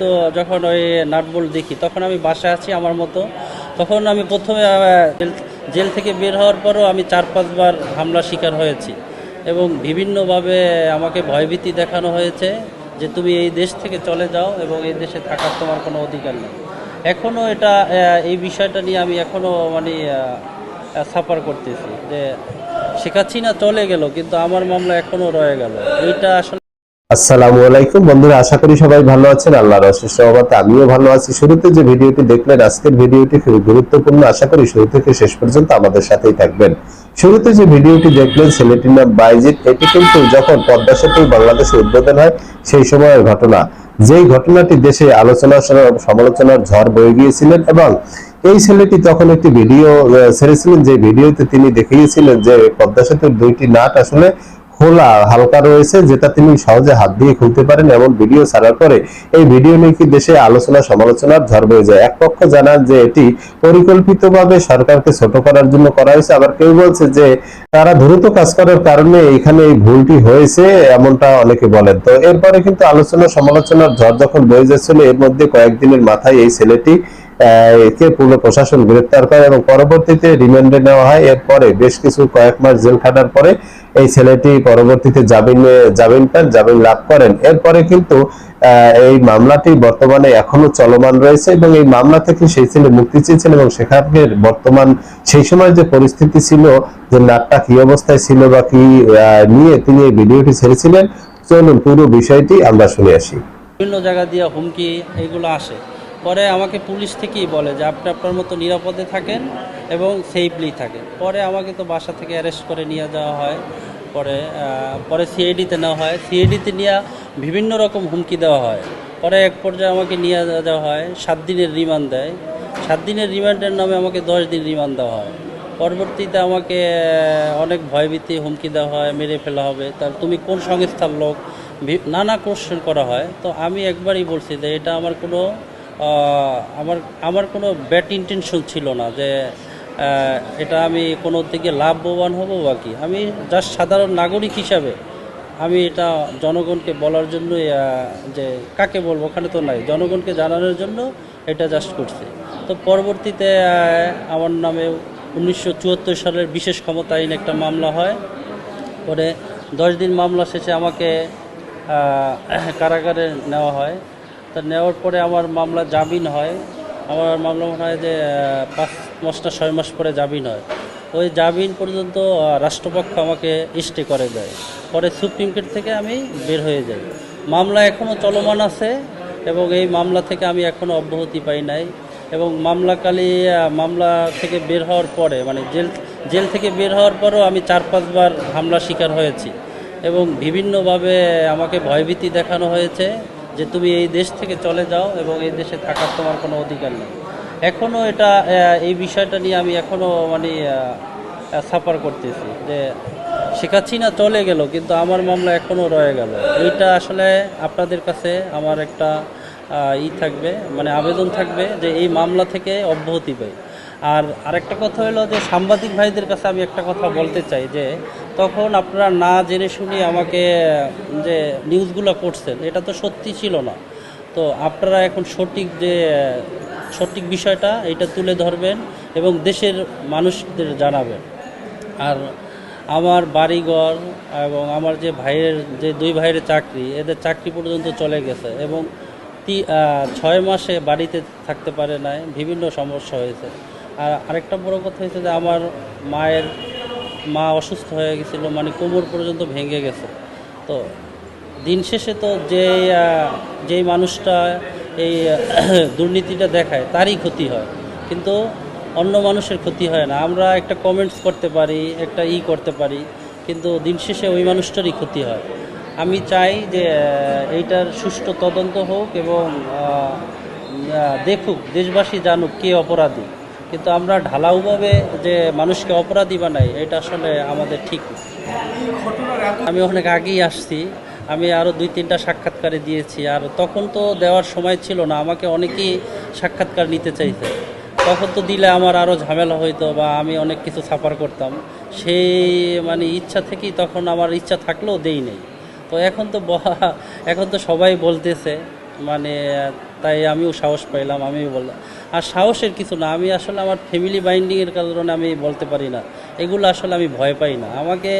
তো যখন ওই নাটবল্ট দেখি, তখন আমি বাসায় আছি আমার মতো। তখন আমি প্রথমে জেল- থেকে বের হওয়ার পরও আমি চার, পাঁচবার হামলা শিকার হয়েছি এবং বিভিন্নভাবে আমাকে ভয়ভীতি দেখানো হয়েছে যে তুমি এই দেশ থেকে চলে যাও এবং এই দেশে থাকার তোমার কোনো অধিকার নেই। এখনও এটা এই বিষয়টা নিয়ে আমি এখনও মানে সাফার করতেছি যে শেখ হাসিনা চলে গেল, কিন্তু আমার মামলা এখনও রয়ে গেল। এইটা আসলে আসসালামু আলাইকুম। বন্ধুরা, আশা করি সবাই ভালো আছেন। আল্লাহর অশেষ রহমতে আমিও ভালো আছি। শুরুতে যে ভিডিওটি দেখলেন, আজকের ভিডিওটি খুবই গুরুত্বপূর্ণ। আশা করি শুরু থেকে শেষ পর্যন্ত আমাদের সাথেই থাকবেন। শুরুতে যে ভিডিওটি দেখলেন ছেলেটির নাম বাইজিৎ এটি কিন্তু যখন পদ্মা সেতু বাংলাদেশে উদ্বোধন হয়, সেই সময়ের ঘটনা। যেই ঘটনাটি দেশে আলোচনা সমালোচনার ঝড় বয়ে গিয়েছিলেন এবং এই ছেলেটি তখন একটি ভিডিও ছেড়েছিলেন। যে ভিডিওতে তিনি দেখিয়েছিলেন যে পদ্মা সেতুর দুইটি নাট আসলে খোলা হালকা রয়েছে, যেটা তিনি সহজে হাত দিয়ে খুলতে পারেন এমন ভিডিও ছাড়ার পরে এই ভিডিও নিয়ে কি দেশে আলোচনা সমালোচনার ঝড় বয়ে যায়? এক পক্ষ জানান যে এটি পরিকল্পিতভাবে সরকারকে ছোট করার জন্য করা হয়েছে, আবার কেউ বলছে যে তারা দ্রুত কাজ করার কারণে এখানে এই ভুলটি হয়েছে এমনটা অনেকে বলেন। তো এরপরে কিন্তু আলোচনা সমালোচনার ঝড় যখন বয়ে যাচ্ছিল, এর মধ্যে কয়েকদিনের মাথায় এই ছেলেটি প্রশাসন গ্রেপ্তার করে এবং পরবর্তীতে রিমান্ডে নেওয়া হয়। এরপরে বেশ কিছু কয়েক মাস জেল খাটার পরে এই ছেলেটি পরবর্তীতে জামিনে জামিন পান, জামিন লাভ করেন। এরপরে কিন্তু এই মামলাটি বর্তমানে এখনও চলমান রয়েছে এবং এই মামলা থেকে সেই ছেলে মুক্তি চেয়েছেন এবং সেখানে বর্তমান সেই সময় যে পরিস্থিতি ছিল, যে নাটটা কি অবস্থায় ছিল বা কি নিয়ে তিনি এই ভিডিওটি ছেড়েছিলেন। চলুন পুরো বিষয়টি আমরা শুনে আসি। বিভিন্ন জায়গা দিয়ে হুমকি, এগুলো আসে। পরে আমাকে পুলিশ থেকেই বলে যে আপনি আপনার মতো নিরাপদে থাকেন এবং সেফলি থাকেন। পরে আমাকে তো বাসা থেকে অ্যারেস্ট করে নিয়ে যাওয়া হয়। পরে পরে সিআইডিতে নেওয়া হয়। সিআইডিতে নিয়ে বিভিন্ন রকম হুমকি দেওয়া হয়। পরে এক পর্যায়ে আমাকে নিয়ে যাওয়া হয়, সাত দিনের রিমান্ড দেয়। সাত দিনের রিমান্ডের নামে আমাকে দশ দিন রিমান্ড দেওয়া হয়। পরবর্তীতে আমাকে অনেক ভয়ভীতি, হুমকি দেওয়া হয়, মেরে ফেলা হবে। তার তুমি কোন সংস্থার লোক? নানা কোশ্চেন করা হয়। তো আমি একবারই বলছি যে এটা আমার কোনো আমার আমার কোনো ব্যাড ইন্টেনশন ছিল না যে এটা আমি কোনো দিকে লাভবান হব বা কি। আমি জাস্ট সাধারণ নাগরিক হিসাবে আমি এটা জনগণকে বলার জন্যই আহ, যে কাকে বলব ওখানে তো নাই। জনগণকে জানানোর জন্য এটা জাস্ট করছি। তো পরবর্তীতে আমার নামে উনিশশো চুয়াত্তর সালের বিশেষ ক্ষমতা আইন একটা মামলা হয়। পরে দশ দিন মামলা শেষে আমাকে কারাগারে নেওয়া হয়। তা নেওয়ার পরে আমার মামলা জামিন হয়। আমার মামলা মনে হয় যে পাঁচ মাস না ছয় মাস পরে জামিন হয়। ওই জামিন পর্যন্ত রাষ্ট্রপক্ষ আমাকে স্টে করে দেয়। পরে সুপ্রিম কোর্ট থেকে আমি বের হয়ে যাই। মামলা এখনও চলমান আছে এবং এই মামলা থেকে আমি এখনও অব্যাহতি পাই নাই। এবং মামলাকালী মামলা থেকে বের হওয়ার পরে মানে জেল জেল থেকে বের হওয়ার পরও আমি চার পাঁচবার হামলা শিকার হয়েছি। এবং বিভিন্নভাবে আমাকে ভয়ভীতি দেখানো হয়েছে। যে তুমি এই দেশ থেকে চলে যাও এবং এই দেশে থাকার তোমার কোনো অধিকার নেই। এখনও এটা এই বিষয়টা নিয়ে আমি এখনও মানে সাফার করতেছি যে শেখ হাসিনা চলে গেল, কিন্তু আমার মামলা এখনও রয়ে গেল। এইটা আসলে আপনাদের কাছে আমার একটা ই থাকবে মানে আবেদন থাকবে যে এই মামলা থেকে অব্যাহতি পাই। আর আরেকটা কথা হলো যে সাংবাদিক ভাইদের কাছে আমি একটা কথা বলতে চাই যে, তখন আপনারা না জেনে শুনে আমাকে, যে নিউজগুলো করছেন, এটা তো সত্যি ছিল না। তো আপনারা এখন সঠিক যে, সঠিক বিষয়টা, এটা তুলে ধরবেন এবং দেশের মানুষদের জানাবেন। আর আমার বাড়িঘর এবং আমার যে ভাইয়ের, যে দুই ভাইয়ের চাকরি, এদের চাকরি পর্যন্ত চলে গেছে এবং ছয় মাসে বাড়িতে থাকতে পারে নাই, বিভিন্ন সমস্যা হয়েছে। আর আরেকটা বড় কথা হয়েছে যে আমার মায়ের মা অসুস্থ হয়ে গেছিল মানে কোমর পর্যন্ত ভেঙে গেছে। তো দিন শেষে তো যে যেই মানুষটা এই দুর্নীতিটা দেখায়, তারই ক্ষতি হয়। কিন্তু অন্য মানুষের ক্ষতি হয় না। আমরা একটা কমেন্টস করতে পারি, একটা ই করতে পারি, কিন্তু দিন শেষে ওই মানুষটারই ক্ষতি হয়। আমি চাই যে এইটার সুষ্ঠু তদন্ত হোক এবং দেখুক, দেশবাসী জানুক কে অপরাধী। কিন্তু আমরা ঢালাওভাবে যে মানুষকে অপরাধী বানাই, এটা আসলে আমাদের ঠিক আমি অনেক আগেই আসছি, আমি আরও দুই তিনটা সাক্ষাৎকারে দিয়েছি, আর তখন তো দেওয়ার সময় ছিল না, আমাকে অনেকেই সাক্ষাৎকার নিতে চাইছে। তখন তো দিলে আমার আরও ঝামেলা হইতো বা আমি অনেক কিছু সাফার করতাম। সেই মানে ইচ্ছা থেকেই তখন আমার ইচ্ছা থাকলেও দেই নেই। তো এখন তো এখন তো সবাই বলতেছে মানে তাই আমিও সাহস পাইলাম আমিও বললাম। আর সাহসের কিছু না আমি আসলে আমার ফ্যামিলি বাইন্ডিংয়ের কারণে আমি বলতে পারি না। এগুলো আসলে আমি ভয় পাই না। আমাকে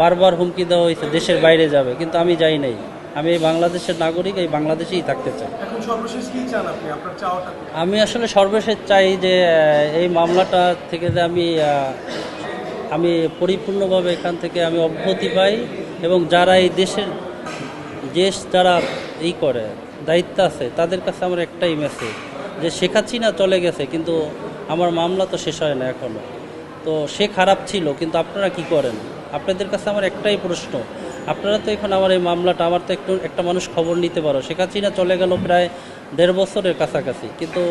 বারবার হুমকি দেওয়া হয়েছে দেশের বাইরে যাবে কিন্তু আমি যাই নাই। আমি এই বাংলাদেশের নাগরিক এই বাংলাদেশেই থাকতে চাই? আমি আসলে সর্বশেষ চাই যে এই মামলাটা থেকে যে আমি আমি পরিপূর্ণভাবে এখান থেকে আমি অব্যাহতি পাই এবং যারা এই দেশের দেশ যারা এই করে দায়িত্ব আছে, তাদের কাছে আমার একটাই মেসেজ যে শেখাচ্ছি না চলে গেছে, কিন্তু আমার মামলা তো শেষ হয় না এখনও তো সে খারাপ ছিল, কিন্তু আপনারা কি করেন? আপনাদের কাছে আমার একটাই প্রশ্ন, আপনারা তো এখন আমার এই মামলাটা, আমার তো একটু, একটা মানুষ খবর নিতে পারো। শেখাচ্ছি না চলে গেল প্রায় দেড় বছরের কাছাকাছি, কিন্তু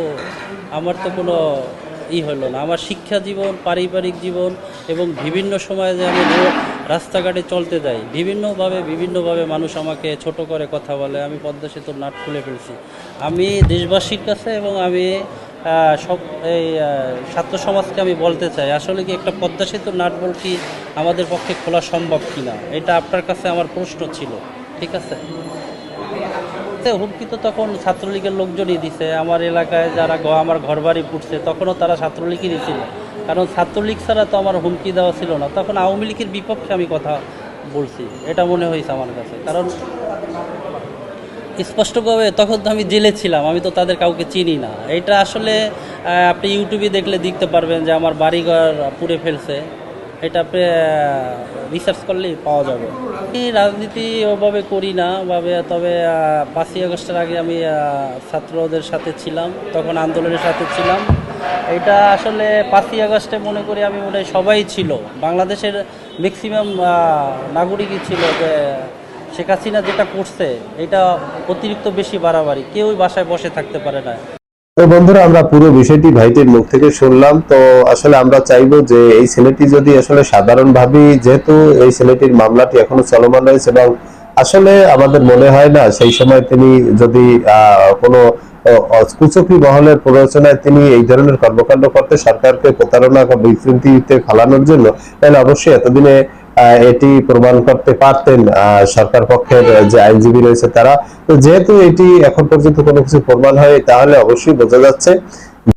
আমার তো কোনো ই হলো না। আমার শিক্ষা জীবন, পারিবারিক জীবন এবং বিভিন্ন সময়ে যে আমি রাস্তাঘাটে চলতে যাই, বিভিন্নভাবে বিভিন্নভাবে মানুষ আমাকে ছোট করে কথা বলে, আমি পদ্মা সেতুর নাট খুলে ফেলছি। আমি দেশবাসীর কাছে এবং আমি সব এই ছাত্র সমাজকে আমি বলতে চাই, আসলে কি একটা পদ্মা সেতুর নাট কি আমাদের পক্ষে খোলা সম্ভব কিনা? এটা আপনার কাছে আমার প্রশ্ন ছিল। ঠিক আছে? তে হুমকি তো তখন ছাত্রলীগের লোকজনই দিছে। আমার এলাকায় যারা আমার ঘরবাড়ি পুড়ছে তখনও তারা ছাত্রলীগই দিছিল কারণ ছাত্রলীগ ছাড়া তো আমার হুমকি দেওয়া ছিল না। তখন আওয়ামী লীগের বিপক্ষে আমি কথা বলছি। এটা মনে হয়েছে আমার কাছে। কারণ স্পষ্টভাবে তখন তো আমি জেলে ছিলাম। আমি তো তাদের কাউকে চিনি না। এটা আসলে আপনি ইউটিউবে দেখলে দেখতে পারবেন যে আমার বাড়িঘর পুড়ে ফেলছে। এটা রিসার্চ করলেই পাওয়া যাবে। আমি রাজনীতি ওভাবে করি না ভাবে তবে পাঁচই আগস্টের আগে আমি ছাত্রদের সাথে ছিলাম, তখন আন্দোলনের সাথে ছিলাম। এটা আসলে পাঁচই আগস্টে মনে করি আমি মনে সবাই ছিল। বাংলাদেশের ম্যাক্সিমাম নাগরিকই ছিল যে, শেখ হাসিনা যেটা করছে, এটা অতিরিক্ত বেশি বাড়াবাড়ি। কেউই বাসায় বসে থাকতে পারে না। তো বন্ধুরা, আমরা পুরো বিষয়টি ভাইটির মুখ থেকে শুনলাম। তো আসলে আমরা চাইব যে এই ছেলেটি যদি আসলে সাধারণভাবেই যেহেতু এই ছেলেটির মামলাটি এখনও চলমান রয়েছে এবং আসলে আমাদের মনে হয় না, সেই সময় তিনি যদি কোনো অ- মহলের প্ররোচনায় তিনি এই ধরনের কর্মকাণ্ড করতে সরকারকে প্রতারণা বা বিভ্রান্তিতে ফেলানোর জন্য, তাহলে অবশ্যই এতদিনে এটি প্রমাণ করতে পারতেন সরকার পক্ষের যে আইনজীবী রয়েছে তারা। তো যেহেতু এটি এখন পর্যন্ত কোনো কিছু প্রমাণ হয় তাহলে অবশ্যই বোঝা যাচ্ছে